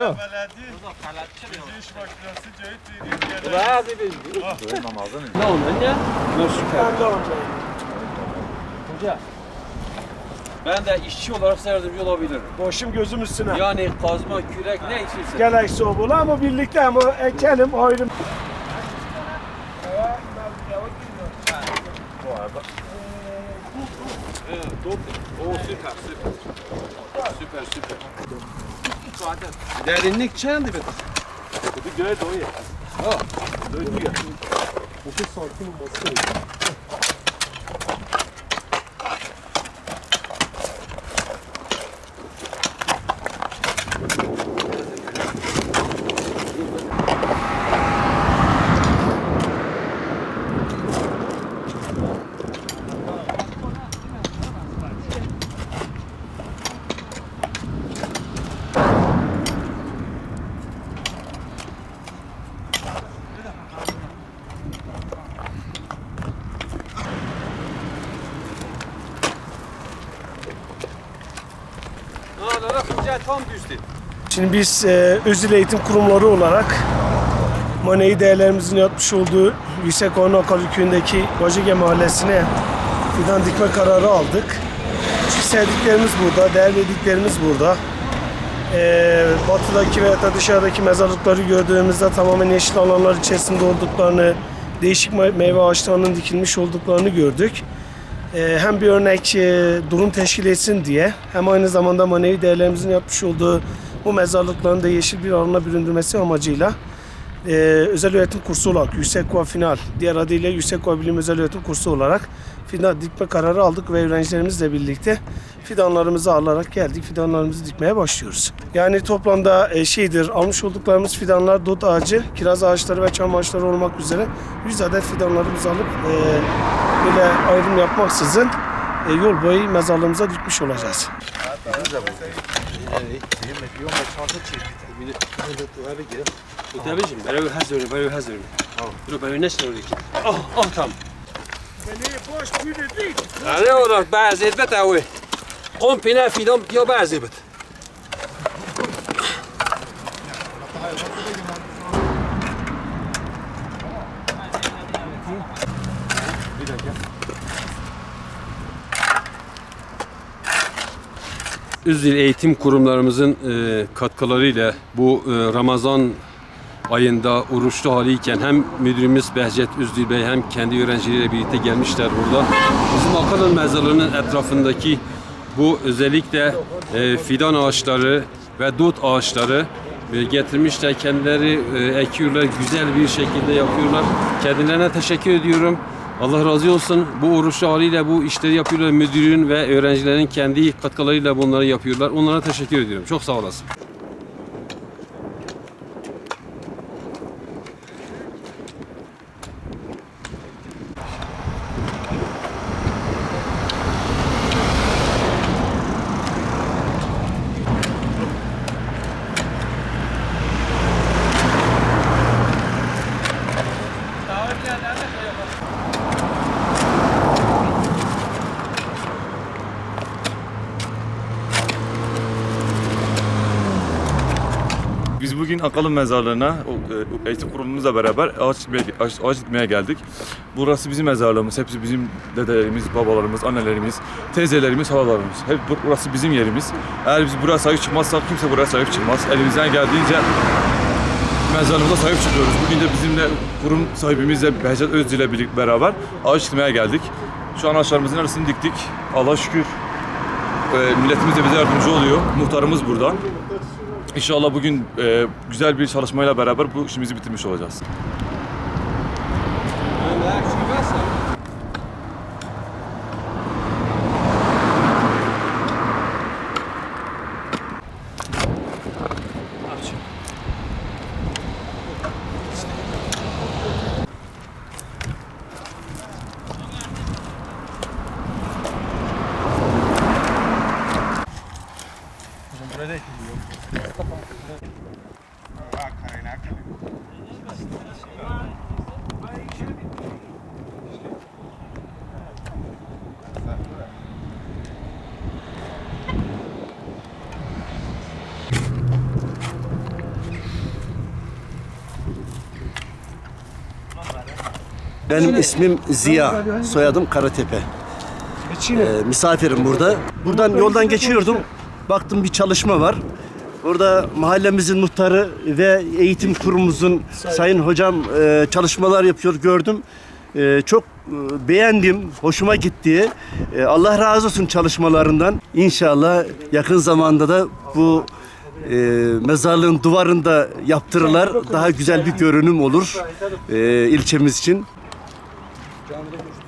Ne ya? Yok. Hoca. Ben de işçi olarak size yardımcı olabilirim. Başım gözüm üstüne. Yani kazma, kürek ne istiyorsan. Gerekse o bul ama birlikte ama ekelim ayrım. Oo süper süper. Süper süper. Derinlik çendi be. Ha, lan fincan tam düştü. Şimdi biz e, özel eğitim kurumları olarak manevi değerlerimizin yatmış olduğu Yüksek Orman Köyü'ndeki Bacıge Mahallesi'ne fidan dikme kararı aldık. Çünkü sevdiklerimiz burada, değer verdiklerimiz burada. E, batıdaki veya da dışarıdaki mezarlıkları gördüğümüzde tamamen yeşil alanlar içerisinde olduklarını, değişik me- meyve ağaçlarının dikilmiş olduklarını gördük. Ee, hem bir örnek e, durum teşkil etsin diye hem aynı zamanda manevi değerlerimizin yapmış olduğu bu mezarlıkların da yeşil bir alana büründürmesi amacıyla e, özel öğretim kursu olarak Yüksek Kova Final, diğer adıyla Yüksek Kova Bilim Özel Öğretim Kursu olarak fidan dikme kararı aldık ve öğrencilerimizle birlikte fidanlarımızı alarak geldik. Fidanlarımızı dikmeye başlıyoruz. Yani toplamda e, şeydir almış olduklarımız fidanlar dut ağacı, kiraz ağaçları ve çam ağaçları olmak üzere 100 adet fidanlarımızı alıp e, böyle ayrım yapmaksızın e, yol boyu mezarlığımıza dikmiş olacağız. Tabii şimdi, böyle hazır, böyle hazır. Dur, böyle ne şey Ah, ah tam. Ne Ali olarak bazı etbet avi. Kom pina fidam diyor bazı etbet. Üzül eğitim kurumlarımızın e, katkılarıyla bu e, Ramazan ayında oruçlu haliyken hem müdürümüz Behçet Üzdil Bey hem kendi öğrencileriyle birlikte gelmişler burada. Bizim Akalın mezarlığının etrafındaki bu özellikle e, fidan ağaçları ve dut ağaçları e, getirmişler. Kendileri e, ekiyorlar, güzel bir şekilde yapıyorlar. Kendilerine teşekkür ediyorum. Allah razı olsun. Bu oruçlu haliyle bu işleri yapıyorlar. Müdürün ve öğrencilerin kendi katkılarıyla bunları yapıyorlar. Onlara teşekkür ediyorum. Çok sağ olasın. Biz bugün Akalın Mezarlığı'na e, eğitim kurumumuzla beraber ağaç dikmeye, ağaç, dikmeye geldik. Burası bizim mezarlığımız. Hepsi bizim dedelerimiz, babalarımız, annelerimiz, teyzelerimiz, halalarımız. Hep bur- burası bizim yerimiz. Eğer biz buraya sahip çıkmazsak kimse buraya sahip çıkmaz. Elimizden geldiğince mezarlığımıza sahip çıkıyoruz. Bugün de bizimle kurum sahibimizle Behçet Özdil ile beraber ağaç dikmeye geldik. Şu an ağaçlarımızın arasını diktik. Allah şükür e, milletimiz de bize yardımcı oluyor. Muhtarımız burada. İnşallah bugün e, güzel bir çalışmayla beraber bu işimizi bitirmiş olacağız. Benim ismim Ziya, soyadım Karatepe. Ee, misafirim burada. Buradan yoldan geçiyordum. Baktım bir çalışma var. Burada mahallemizin muhtarı ve eğitim kurumumuzun sayın hocam e, çalışmalar yapıyor gördüm. E, çok e, beğendim, hoşuma gitti. E, Allah razı olsun çalışmalarından. İnşallah yakın zamanda da bu e, mezarlığın duvarında yaptırırlar. Daha güzel bir görünüm olur e, ilçemiz için. Camide görüştük.